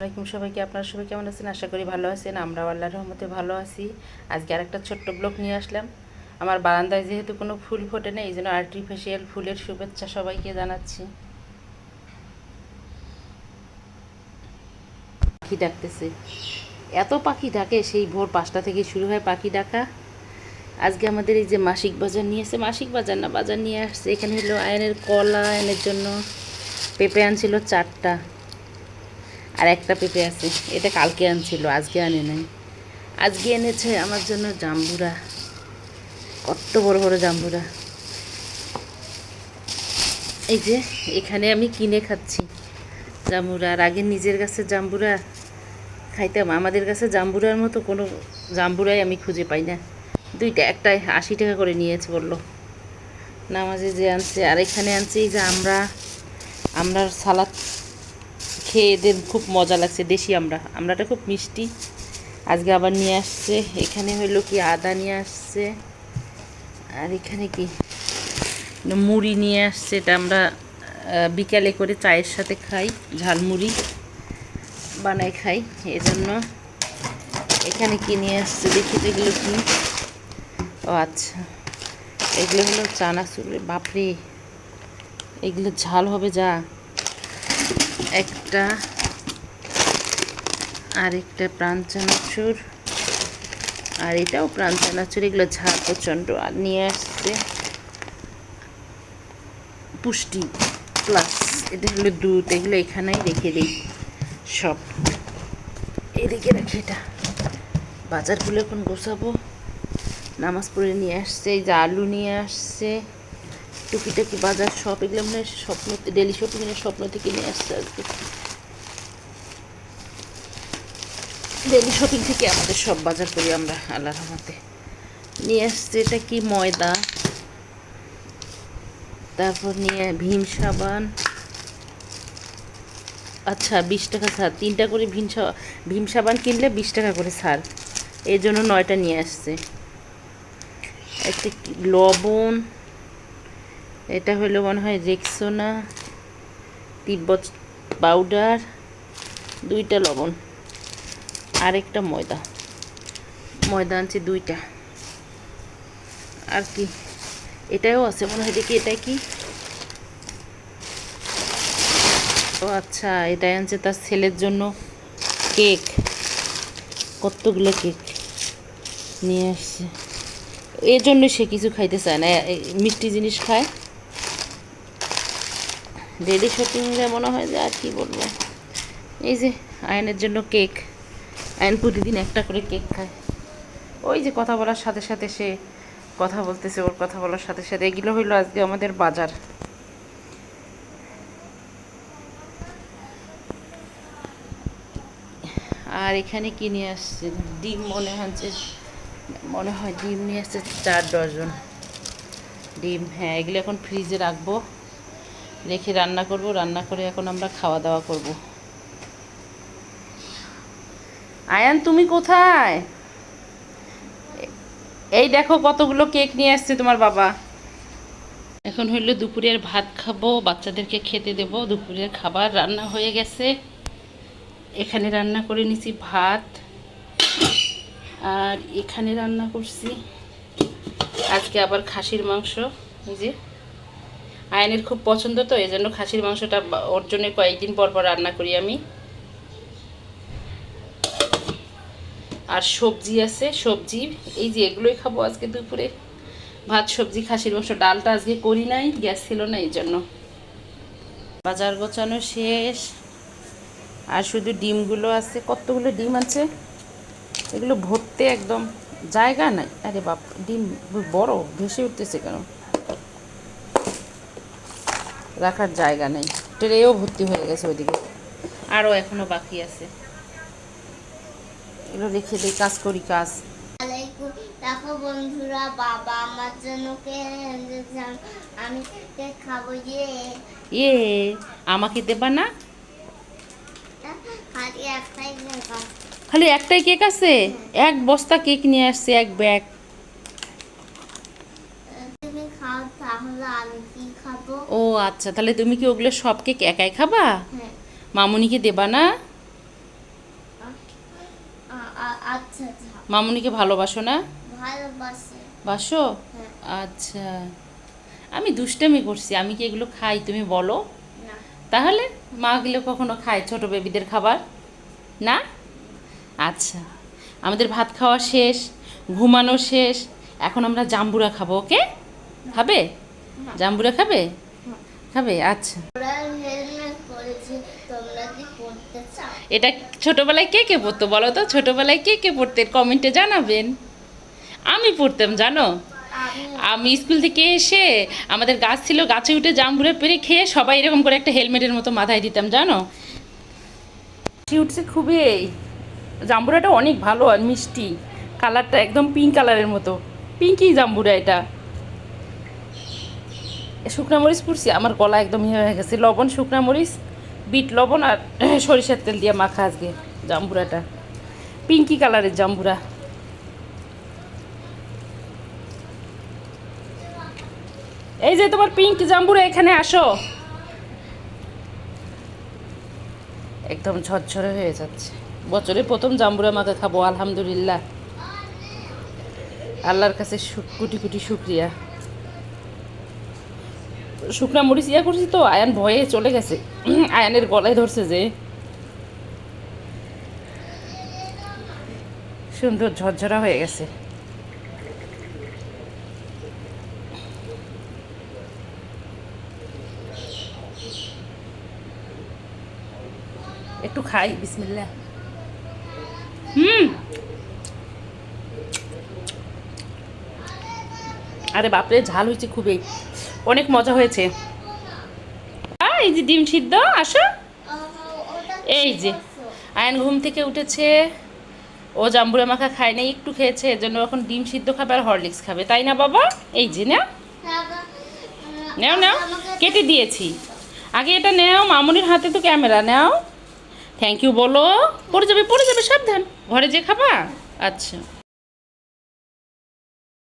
আসসালামাইকুম সবাইকে, আপনারা সবাই কেমন আছেন? আশা করি ভালো আছেন আমরা আল্লাহর রহমতে ভালো আছি। আজকে আরেকটা ছোট্ট ব্লগ নিয়ে আসলাম। আমার বারান্দায় যেহেতু কোনো ফুল ফোটে না এই জন্য আর্টিফিশিয়াল ফুলের শুভেচ্ছা সবাইকে জানাচ্ছি। পাখি ডাকতেছে। এত পাখি ডাকে, সেই ভোর পাঁচটা থেকে শুরু হয় পাখি ডাকা। আজকে আমাদের এই যে মাসিক বাজার নিয়ে এসে মাসিক বাজার না, বাজার নিয়ে আসছে। এখানে হলো আয়নের কলা আয়নের জন্য, পেঁপে আনছিল চারটা। আর একটা পেঁপে আছে। এটা কালকে আনছিল, আজকে আনে নাই। আজকে এনেছে আমার জন্য জাম্বুরা। কত বড় বড় জাম্বুরা। এই যে, এখানে আমি কিনে খাচ্ছি জাম্বুরা। আর আগে নিজের কাছে জাম্বুরা খাইতাম। আমাদের কাছে জাম্বুরার মতো কোনো জাম্বুরাই আমি খুঁজে পাই না। দুইটা একটাই আশি টাকা করে নিয়েছে বলল। নামাজে যে আনছে, আর এখানে আনছে এই যে আমরা আমরা সালাদ খেয়ে এদের খুব মজা লাগছে, দেশি আমরা। আমরাটা খুব মিষ্টি। আজকে আবার নিয়ে আসছে। এখানে হইল কি, আদা নিয়ে আসছে। আর এখানে কি? মুড়ি নিয়ে আসছে। এটা আমরা বিকালে করে চায়ের সাথে খাই ঝালমুড়ি বানাই খাই, এজন্য। এখানে কি নিয়ে আসছে? দেখি তো এগুলো কি। ও আচ্ছা। এগুলো হলো চানাচুর, বাপরে। এগুলো ঝাল হবে যা। একটা আর একটা প্রাণ চানাচুর। আর এটাও প্রাণ চানাচুর, এগুলো ঝাল প্রচণ্ড। আর নিয়ে আসছে পুষ্টি প্লাস এটা হলো দুধ, এগুলো এখানেই রেখে দিই সব। এদিকে রাখি এটা। বাজারগুলো এখন গোছাবো। নামাজ পড়ে নিয়ে আসছে, এই যে আলু নিয়ে আসছে। টুকিটাকি বাজার সব এগুলো মানে স্বপ্ন ডেলি শপিংয়ের স্বপ্ন থেকে নিয়ে আসছে আজকে ডেলি শপিং থেকে আমাদের সব বাজার করি আমরা আল্লাহ রহমতে। নিয়ে আসছে এটা কি ময়দা? তারপর নিয়ে ভীম সাবান। আচ্ছা বিশ টাকা ছাড়, তিনটা করে ভীম ভীম সাবান কিনলে বিশ টাকা করে ছাড়। এই জন্য নয়টা নিয়ে আসছে। একটা লবণ। এটা হলো মনে হয় রেক্সোনা তিব্বত পাউডার দুইটা লবণ আর একটা ময়দা। ময়দা আনছি দুইটা। আর কি? এটাও আছে, মনে হয় দেখি এটা কি? ও আচ্ছা এটাই আনছে তার ছেলের জন্য কেক। কতগুলো কেক নিয়ে আসছে। এর জন্য সে কিছু খাইতে চায় না মিষ্টি জিনিস খায়। ডেলি শপিংয়ে মনে হয় যে আর কি বলব। এই যে আয়নের জন্য কেক। আয়ন প্রতিদিন একটা করে কেক খায়। ওই যে কথা বলার সাথে সাথে সে কথা বলতেছে, ওর কথা বলার সাথে সাথে। এগুলো হইল আজকে আমাদের বাজার। আর এখানে কি নিয়ে আসছে? ডিম মনে হচ্ছে, মনে হয় ডিম নিয়ে আসছে চার ডজন ডিম হ্যাঁ এগুলো এখন ফ্রিজে রাখব। রেখে রান্না করব, রান্না করে এখন আমরা খাওয়া দাওয়া করব। আয়ান, তুমি কোথায়? এই দেখো কতগুলো কেক নিয়ে আসছে তোমার বাবা। এখন হইল দুপুরের ভাত খাব, বাচ্চাদেরকে খেতে দেব। দুপুরের খাবার রান্না হয়ে গেছে। এখানে রান্না করে নিছি ভাত। আর এখানে রান্না করছি। আজকে আবার খাসির মাংস, এই যে। আয়নের খুব পছন্দ তো এই জন্য খাসির মাংসটা ওর জন্য কয়েকদিন পর পর রান্না করি আমি। আর সবজি আছে, সবজি, এই যে এগুলোই খাব আজকে দুপুরে। ভাত, সবজি, খাসির মাংস, ডালটা আজকে করি নাই, গ্যাস ছিল না এই জন্য। বাজার গোছানো শেষ। আর শুধু ডিমগুলো আছে, কতগুলো ডিম আছে? এগুলো ভরতে একদম, জায়গা নাই। আরে বাপ, ডিম বড়, ভেসে উঠতেছে কেন? রাখার জায়গা নেই। ট্রেও ভর্তি হয়ে গেছে ওইদিকে। আরও এখনও বাকি আছে। এগুলো রেখে দিই কাজ করি কাজ। আলাইকুম। দেখো বন্ধুরা বাবা আমার জন্য কে আমি কেক খাব? যে ইয়ে আমাকে দেবা না? খালি একটাই কেক আছে। খালি একটাই কেক আছে? এক বস্তা কেক নিয়ে আসছে এক ব্যাগ। তুমি খাও তাহলে আমি ও আচ্ছা তাহলে তুমি কি ওগুলো সব কেক একাই খাবা? হ্যাঁ। মামুনিকে দেবা না? আচ্ছা আচ্ছা। মামুনিকে ভালোবাসো না? বাসো? হ্যাঁ। আচ্ছা। আমি দুষ্টামি করছি আমি কি এগুলো খাই তুমি বলো। তাহলে মা গুলো কখনো খায় ছোট বেবিদের খাবার? না? আচ্ছা। আমাদের ভাত খাওয়া শেষ ঘুমানো শেষ এখন আমরা জাম্বুরা খাব ওকে? খাবে জাম্বুরা খাবে? খাবে আচ্ছা। পড়তে এটা ছোটবেলায় কে কে পড়তো বলো তো? ছোটবেলায় কে কে পড়তেন কমেন্টে জানাবেন। আমি পড়তাম, জানো? আমি স্কুল থেকে এসে আমাদের গাছ ছিল, গাছে উঠে জাম্বুরে পেরে খেয়ে সবাই এরকম করে একটা হেলমেটের মতো মাথায় দিতাম, জানো? সে উঠছে খুবই জাম্বুরাটা অনেক ভালো আর মিষ্টি। কালারটা একদম পিঙ্ক কালারের মতো। পিঙ্কি জাম্বুরা এটা। শুকনা মরিচ পুড়ছি, আমার গলা একদম ইয়ে হয়ে গেছে। লবণ, শুকনা মরিচ, বিট লবণ আর সরিষার তেল দিয়ে মাখা আজকে জাম্বুরাটা। পিঙ্কি কালারের জাম্বুরা। এই যে তোমার পিঙ্ক জাম্বুরা, এখানে আসো। একদম ঝরঝরে হয়ে যাচ্ছে। বছরে প্রথম জাম্বুরা মাখা খাব, আলহামদুলিল্লাহ। আল্লাহর কাছে কোটি কোটি শুক্রিয়া। শুকনা মরিচ ইয়া করছি তো, আয়ান ভয়ে চলে গেছে। আয়ানের গলায় ধরছে যে। সুন্দর ঝরঝরা হয়ে গেছে। একটু খাই বিসমিল্লা হুম। আরে বাপরে, ঝাল হয়েছে খুবই। অনেক মজা হয়েছে। এই যে ডিম সিদ্ধ, আসো। এই যে, আয়ন ঘুম থেকে উঠেছে। ও জাম্বুরা মাখা খায় নাই, একটু খেয়েছে এর জন্য এখন ডিম সিদ্ধ খাবে আর হরলিক্স খাবে। তাই না, বাবা? এই যে না নেও, নাও। কেটে দিয়েছি। আগে এটা নেও, মামুনির হাতে তো ক্যামেরা, নেও। থ্যাংক ইউ বলো। পড়ে যাবে পড়ে যাবে, সাবধান। ঘরে যে খাবা? আচ্ছা।